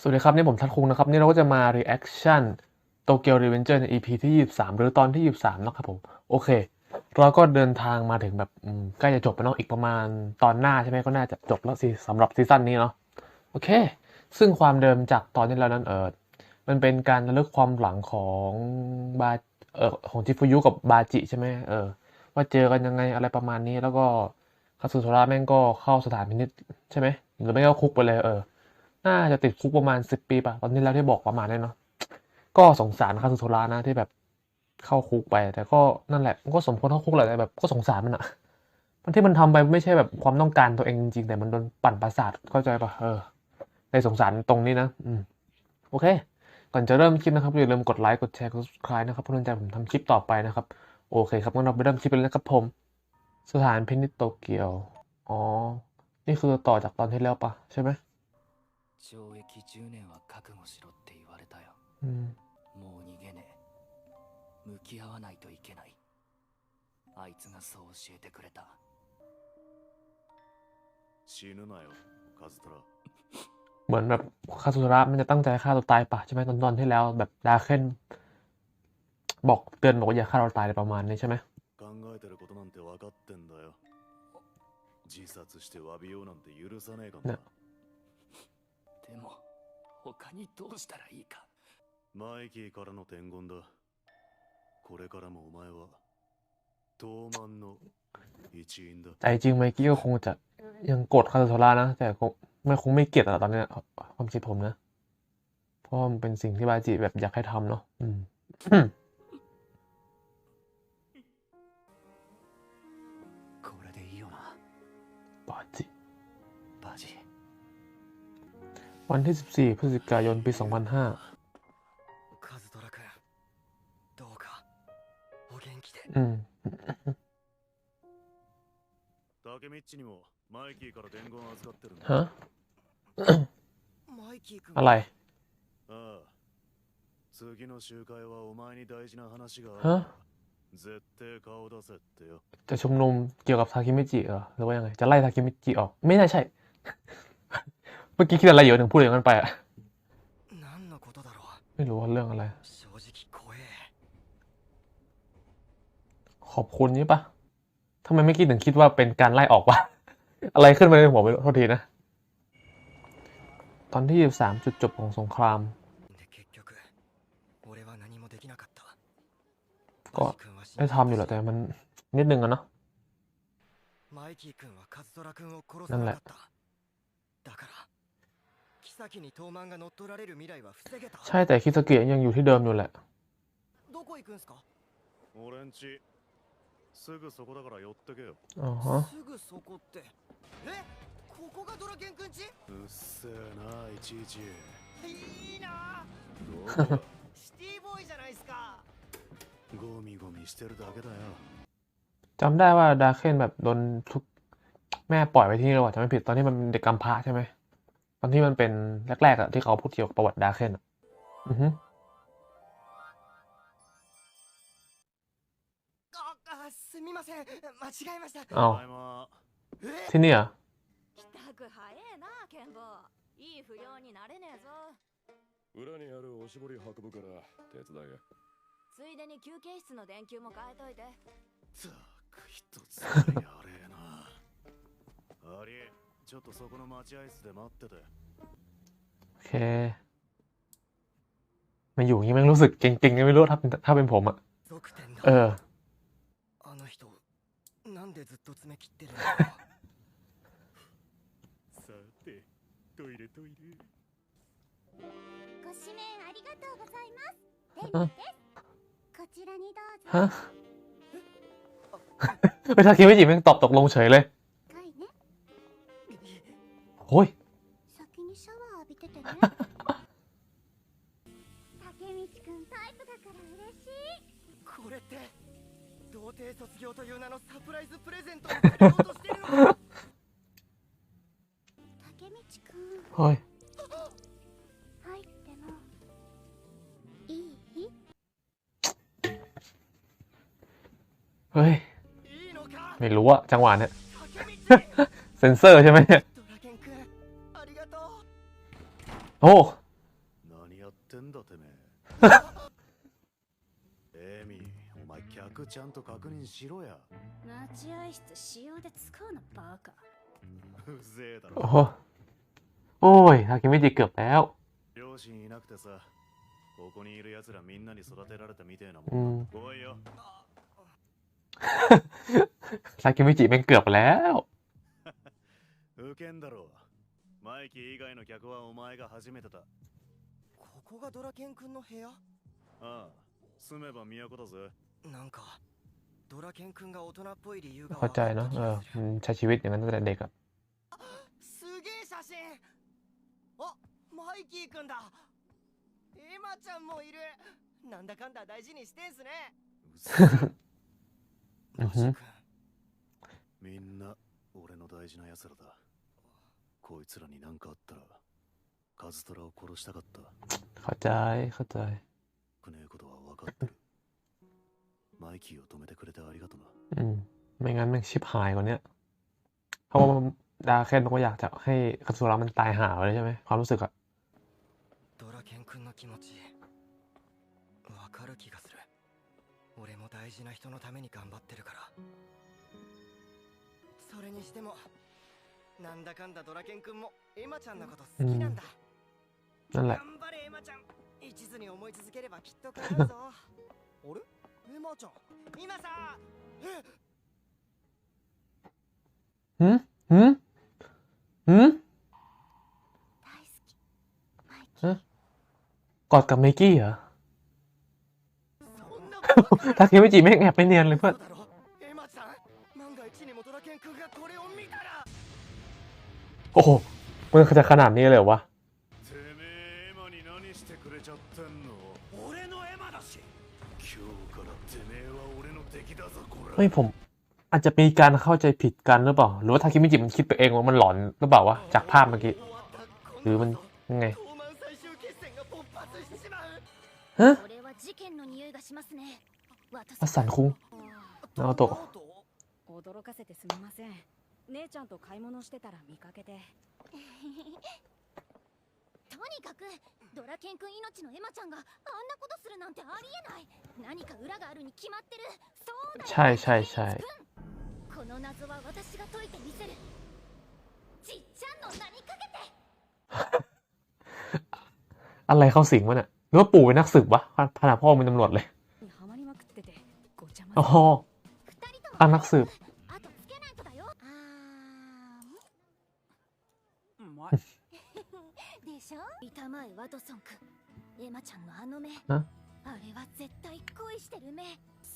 สวัสดีครับ นี่ผมทัดคุงนะครับ นี่เราก็จะมา reaction Tokyo Revenger ใน EP ที่ 23 หรือตอนที่ 23 นะครับผม โอเค เราก็เดินทางมาถึงแบบใกล้จะจบไปเนาะอีกประมาณตอนหน้าใช่ไหมก็น่าจะจบแล้วสิสำหรับซีซั่นนี้เนาะโอเค ซึ่งความเดิมจากตอนที่แล้วนั้นเออมันเป็นการระลึกความหลังของบาเออของจิฟุยุกับบาจิใช่ไหมเออว่าเจอกันยังไงอะไรประมาณนี้แล้วก็คาสึโทระแม่งก็เข้าสถานพินิจใช่ไหมหรือไม่ก็คุกไปเลยเออ น่าจะติดคุกประมาณสิบปีป่ะ ตอนนี้แล้วที่บอกประมาณนี้เนาะ ก็สงสารคาสุโทระนะที่แบบเข้าคุกไป แต่ก็นั่นแหละมันก็สมควรเข้าคุกแหละแต่แบบก็สงสารมันอะมันที่มันทำไปไม่ใช่แบบความต้องการตัวเองจริงแต่มันโดนปั่นประสาทเข้าใจป่ะ เออ ในสงสารตรงนี้นะ อืม โอเค ก่อนจะเริ่มคลิปนะครับอย่าลืมกดไลค์ กดแชร์ กด subscribe นะครับเพื่อเป็นกำลังใจผมทำคลิปต่อไปนะครับ โอเคครับงั้นเราไปเริ่มคลิปกันเลยนะครับผม สถานพินิจโตเกียว อ๋อ นี่คือต่อจากตอนที่แล้วป่ะใช่ไหม 懲役10年は覚悟しろって言われたよ อืม もう逃げねえ向き合わないといけないあいつがそう教えてくれた死ぬなよカズトラ เหมือนแบบคาสุระมันจะตั้งใจฆ่าตัวตายปะใช่ไหมตอนตอนที่แล้วแบบดาเคนบอกเตือนบอกว่าอย่าฆ่าเราตายอะไรประมาณนี้ใช่ไหม 考えてることなんて分かってんだよ自殺して詫びようなんて許さねえかんなね でも他にどうしたらいいかマイキーからの伝言だこれからもお前は東満の一員だ แต่จริงไมกี้ก็คงจะยังโกรธคาสุระนะ แต่คงไม่คงไม่เกลียดอะตอนเนี้ยความคิดผมนะ เพราะว่ามันเป็นสิ่งที่บาจิแบบอยากให้ทำเนาะอืม วันที่ 14 พฤศจิกายน ปี 2005 อืมฮะอะไรฮะจะชุมนุมเกี่ยวกับทาคิมิจิเหรอหรือว่ายังไง จะไล่ทาคิมิจิออก ไม่ใช่ใช่ เมื่อกี้คิดอะไรอยู่ถึงพูดอย่างนั้นไปอะไม่รู้ว่าเรื่องอะไร ขอบคุณนี่ปะทำไมไม่คิดถึงคิดว่าเป็นการไล่ออกวะ อะไรขึ้นมาในหัวไม่รู้โทษทีนะ ตอนที่ยี่สามจุดจบของสงคราม ก็ได้ทำอยู่แหละแต่มันนิดนึงอะเนาะนั่นแหละ ใช่แต่คิสเกะยังอยู่ที่เดิมอยู่แหละ どこ行くんすか俺んちすぐそこだから寄ってけよ อ๋อฮะ すぐそこってえここがドラケンくんちうっせえないちいちいいなどこだシティボーイじゃないっすかゴミゴミしてるだけだよ จำได้ว่าดาเคนแบบโดนทุกแม่ปล่อยไปที่นี่แล้วอะจำไม่ผิดตอนที่มันเป็นเด็กกำพร้าใช่ไหมต อนที่มันเป็นแรกๆอะที่เขาพูดเกี่ยวกับประวัติดาเคนอะอือฮึ ああすみません間違えました อ้าว お前もえ ที่นี่เหรอ 帰宅早えなケンゴいい不良になれねえぞ裏にあるおしぼり運ぶから手伝えついでに休憩室の電球も変えといてったく一つやれえなアリ ちょっとそこの待合室で待ってて โอเคมาอยู่อย่างนี้แม่งรู้สึกเก่งๆไงไม่รู้ถ้าเป็นถ้าเป็นผมอะ 続点 เอ だ อ あの人なんでずっと爪切ってるのさてトイレトイレご指名ありがとうございます。デミうんです。こちらにどうぞ。 ฮะ ไม่ถ้าคิดไม่จีแม่งตอบตกลงเฉยเลย 深いね。 โอ้ย 先にシャワー浴びててね。竹道くんタイプだから嬉しい。これって童貞卒業という名のサプライズプレゼントをされようとしてるのか竹道くん เฮ้ย 入ってもいい？ เฮ้ย いいのか ไม่รู้อะจังหวะเนี้ย 竹道 เซนเซอร์ใช่ไหมเนี่ย おう何やってんだてめえ。エミ、お前客ちゃんと確認しろや。待合室使用で使うのバカ。うぜえだろ。おい、さっ見ていくよったよ。両親いなくてさ、ここにいる奴らみんなに育てられたみてえなもん。うん、いよ。先見ていめんくよこれよ。受けんだろう。マイキー以外の客はお前が初めてだここがドラケン君の部屋ああ住めば都だぜなんかドラケン君が大人っぽい理由が เข้าใจเนาะเออมันใช้ชีวิตอย่างนั้นตั้งแต่เด็กอะ すげえ写真あマイキー君だエマちゃんもいるなんだかんだ大事にしてんすねうぜうんふんマジ君みんな俺の大事な奴らだ こいつらに何かあったらカズトラを殺したかった เข้าใจเข้าใจ くねえことは分かってるマイキーを止めてくれてありがとな อืม ไม่งั้นแม่งชิบหายกว่าเนี้ยเพราะว่าดาเคนก็อยากจะให้คาสุระมันตายหาเลยใช่ไหมความรู้สึกอะ ドラケン君の気持ちわかる気がする俺も大事な人のために頑張ってるからそれにしても なんだかんだドラケン君もエマちゃんのこと好きなんだ、 นั่นแหละ 頑張れエマちゃん一途に思い続ければきっと叶うぞあれエマちゃん今さえ หืมหืมหืม 大好きマイキー กอดกับเมกี้เหรอ そんな ทาเคมิจิแม่งแอบไปเนียนเลยเพื่อน โอ้โหมันจะขนาดนี้เลยวะเฮ้ยผม อาจจะมีการเข้าใจผิดกันหรือเปล่า หรือว่าทาคิมิจิมันคิดไปเองว่ามันหลอนหรือเปล่าวะจากภาพเมื่อกี้ หรือมันยังไงฮะอสันคุงนาโตะ 姉ちゃんと買い物してたら見かけてとにかくドラケン君命のエマちゃんがあんなことするなんてありえない何か裏があるに決まってるそうだよ ใช่ใช่ใช่ この謎は私が解いてみせるじっちゃんの名にかけて อะไรเข้าสิงวะเนี่ยหรือว่าปู่เป็นนักสืบวะขนาดพ่อเป็นตำรวจเลย にはまりまくっててごちゃ อ๋ 混 อ ぜ二人とも อ่ะนักสืบ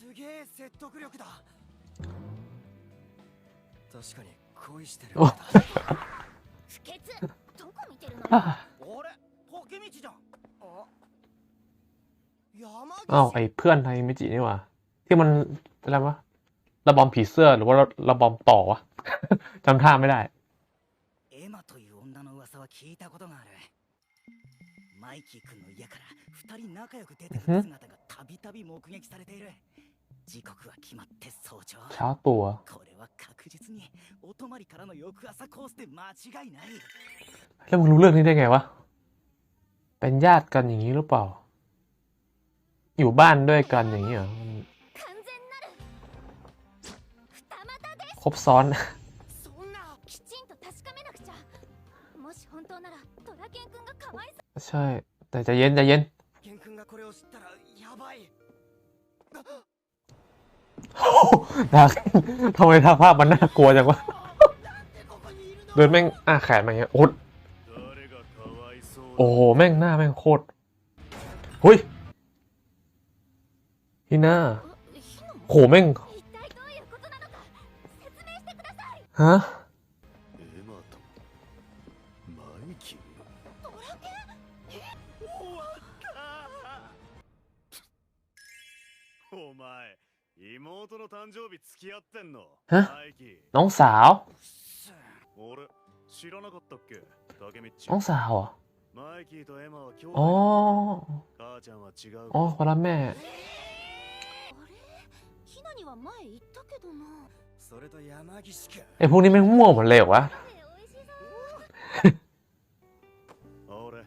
すげえ説得力だ確かに恋してるおあ不潔どこ見てるのよ อ่ะ れ竹道じゃんあ山 อ้าวไอ้เพื่อนทาเคมิจินี่หว่า ที่มันอะไรวะ ระบอมผีเสื้อหรือว่าระระบอมต่อวะ จำท่าไม่ได้ エマという女の噂は聞いたことがあるマイキー君の家から二人仲良く出てくる姿がたびたび目撃されている 時刻は決まって早朝 เช้าตัว これは確実にお泊まりからの翌朝コースで間違いない แล้วมึงรู้เรื่องนี้ได้ไงวะ เป็นญาติกันอย่างนี้หรือเปล่า อยู่บ้านด้วยกันอย่างนี้เหรอมัน 完全なる二股です ครบซ้อน そんなきちんと確かめなくちゃもし本当ならドラケン君がかわいそ ใช่ แต่ใจะเย็นใจะเย็น ดักทำไมท่าภาพมันน่ากลัวจังวะ เดินแม่งอ้าแขนมาเงี้ย โอ้โอโห แม่งหน้าแม่งโคตรหุยฮิน่าโหแม่ง ฮะお前妹の誕生日付き合ってんのえマイキー น้องสาว 俺知らなかったっけタケミッチ น้องสาวเหรอ マイキーとエマは兄弟 อ๋อ 母ちゃんは違う อ๋อคนละแม่ あれひなには前言ったけどなそれと山岸君 ไอ้พวกนี้แม่งมั่วหมดเลยเหรอวะ ね美味しそう俺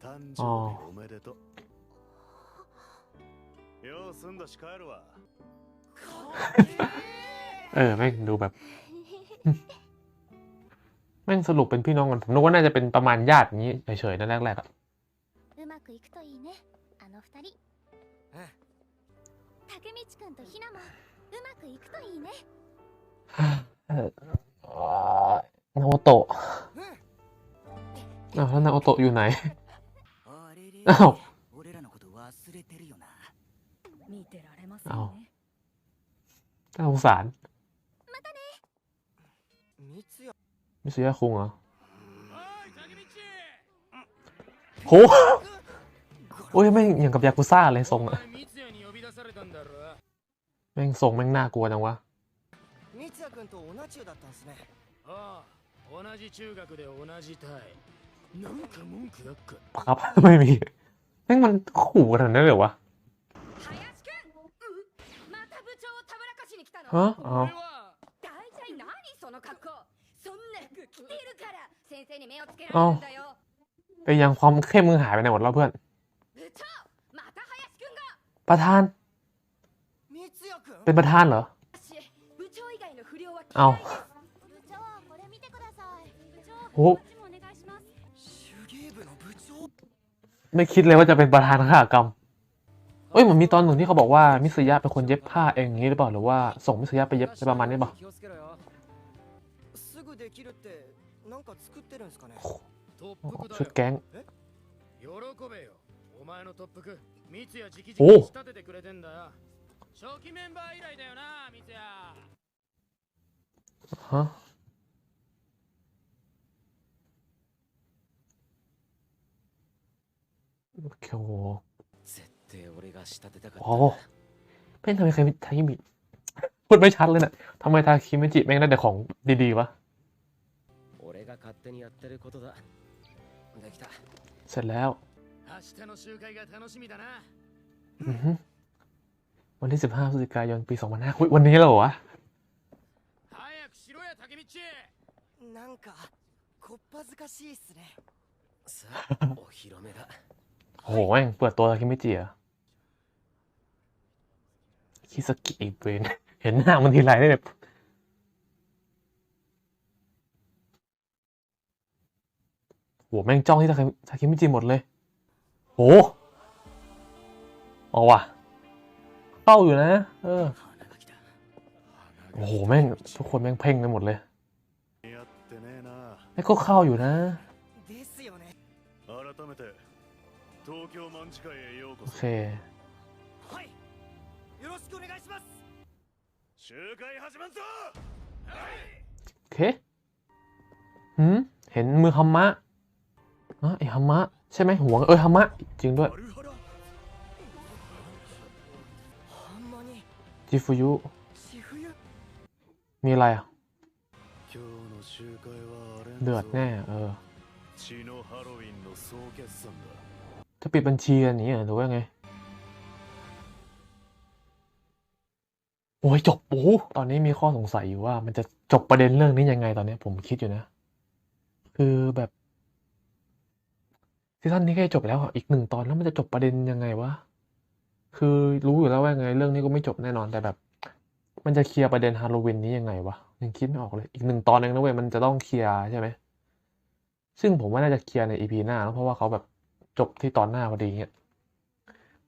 誕生日おめでとう よう済んだし帰るわ เออแม่งดูแบบ แม่งสรุปเป็นพี่น้องกันผมนึกว่าน่าจะเป็นประมาณญาติอย่างนี้เฉยๆนั่นแรกๆอะ うまくいくといいねあの二人うん竹道くんとひなもうまくいくといいね เออนาโอโตะ うん อ้าวแล้วนาโอโตะอยู่ไหน あれれอ้าว เอาน่าสงสารมิสุยะคุงเหรอโหโอ้ยแม่งอย่างกับยากุซ่าเลยทรงอะแม่งทรงแม่งน่ากลัวจังวะครับไม่มีแม่งมันขู่กันนั่นเลยวะ ฮะเอาเอาแต่ยังความเข้มมึงหายไปไหนหมดแล้วเพื่อน ประธาน เป็นประธานเหรอ เอาโอ้ไม่คิดเลยว่าจะเป็นประธานข่ากรรม เอ้ยเหมือนมีตอนหนึ่งที่เขาบอกว่ามิสยาเป็นคนเย็บผ้าเองอย่างนี้หรือเปล่าหรือว่าส่งมิสยาไปเย็บในประมาณนี้เปล่าชุดแก๊งโอ้ฮะโอเค โอ้โห 絶対俺が仕立てたかった โอ้โหเป็นทำไมใครทาคิมิ พูดไม่ชัดเลยนะทำไมทาคิมิจิแม่งได้แต่ของดีๆวะ 俺が勝手にやってることだできた เสร็จแล้ว 明日の集会が楽しみだな อือฮึวันที่ 15พฤศจิกายน ปี 2005อุ๊ยวันนี้แล้วเหรอวะ 早くしろやタケミッチなんかこっぱずかしいっすねさあお披露目だ โอ้โหแม่งเปิดตัวทา คิสกิอเวนเห็นหน้ามันทีไรได้แบบโหแม่งจ้องที่ทาคิทาคิมิจิหมดเลยโหเอาว่ะเป้าอยู่นะ เออโอ้โหแม่งทุกคนแม่งเพ่งไปหมดเลยไอ้ก็เข้าอยู่นะโอเค よろしくお願いします集会始まんぞ โอเคหืมเห็นมือฮัมมะอ่ะไอฮัมมะ ใช่ไหมหัวเออฮัมมะ จริงด้วย マルハラほんまに จิฟุยุ 千冬 มีอะไรอ่ะ 今日の集会はあれんぞ เดือดแน่ เออ 血のハロウィンの総決算だ จะปิดบัญชีกันอย่างนี้เหรอหรือว่าไง โอ้ยจบโอ้โหตอนนี้มีข้อสงสัยอยู่ว่า มันจะจบประเด็นเรื่องนี้ยังไงตอนนี้ผมคิดอยู่นะ คือแบบซีซั่นนี้ใกล้จบแล้วอะอีกหนึ่งตอนแล้วมันจะจบประเด็นยังไงวะคือรู้อยู่แล้วว่าไง เรื่องนี้ก็ไม่จบแน่นอนแต่แบบ มันจะเคลียร์ประเด็นฮาโลวีนนี้ยังไงวะยังคิดไม่ออกเลย อีกหนึ่งตอนเองนะเว้ยมันจะต้องเคลียร์ใช่ไหมซึ่งผมว่าน่าจะเคลียร์ในอีพีหน้านะเพราะว่าเขาแบบจบที่ตอนหน้าพอดีเงี้ย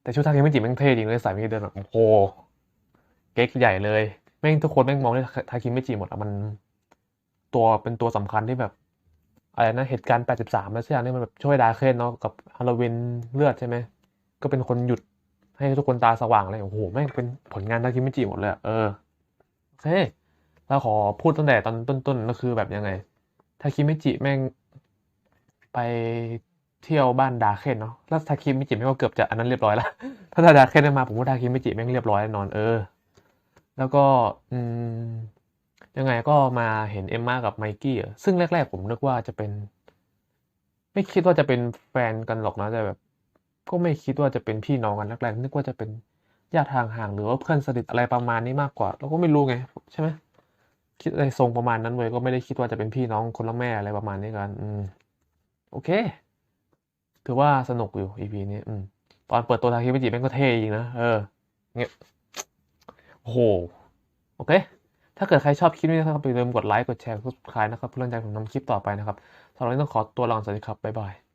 แต่ชุดทาเคมิจิแม่งเท่จริงเลยใส่ไม่เดินแบบโอ้โห เก๊กใหญ่เลย แม่งทุกคนแม่งมองที่ทาเคมิจิหมดอะมัน ตัวเป็นตัวสำคัญที่แบบอะไรนะเหตุการณ์ 83แล้วใช่ไหมนี่มันแบบช่วยดาเคนเนาะกับฮาโลวีนเลือดใช่ไหม ก็เป็นคนหยุดให้ทุกคนตาสว่างเลย โอ้โห แม่งเป็นผลงานทาคิมิจิหมดเลย เออโอเคแล้วขอพูดตั้งแต่ตอนต้นๆก็คือแบบยังไงทาคิมิจิแม่งไปเที่ยวบ้านดาเคนเนาะ แล้วทาคิมิจิแม่งก็เกือบจะอันนั้นเรียบร้อยแล้ว ถ้าดาเคนไม่มาผมว่าทาคิมิจิแม่งเรียบร้อยแน่นอน เออ แล้วก็อืมยังไงก็มาเห็นเอมมากับไมกี้อะซึ่งแรก ๆ ผมนึกว่าจะเป็น ไม่คิดว่าจะเป็นแฟนกันหรอกนะแต่แบบ ก็ไม่คิดว่าจะเป็นพี่น้องกันแรกๆนึกว่าจะเป็นญาติห่างๆหรือว่าเพื่อนสนิทอะไรประมาณนี้มากกว่า เราก็ไม่รู้ไง ใช่ไหมคิดอะไรทรงประมาณนั้นเว้ยก็ไม่ได้คิดว่าจะเป็นพี่น้องคนละแม่อะไรประมาณนี้กัน อืม โอเค ถือว่าสนุกอยู่ EP นี้อืมตอนเปิดตัวทาเคมิจิแม่งก็เท่จริงนะเออเงี้ย โอ้โหโอเค ถ้าเกิดใครชอบคลิปนี้นะครับอย่าลืมกดไลค์กดแชร์กด subscribe นะครับเพื่อเป็นกำลังใจผมทำคลิปต่อไปนะครับสำหรับวันนี้ต้องขอตัวลาสวัสดีครับบ๊ายบาย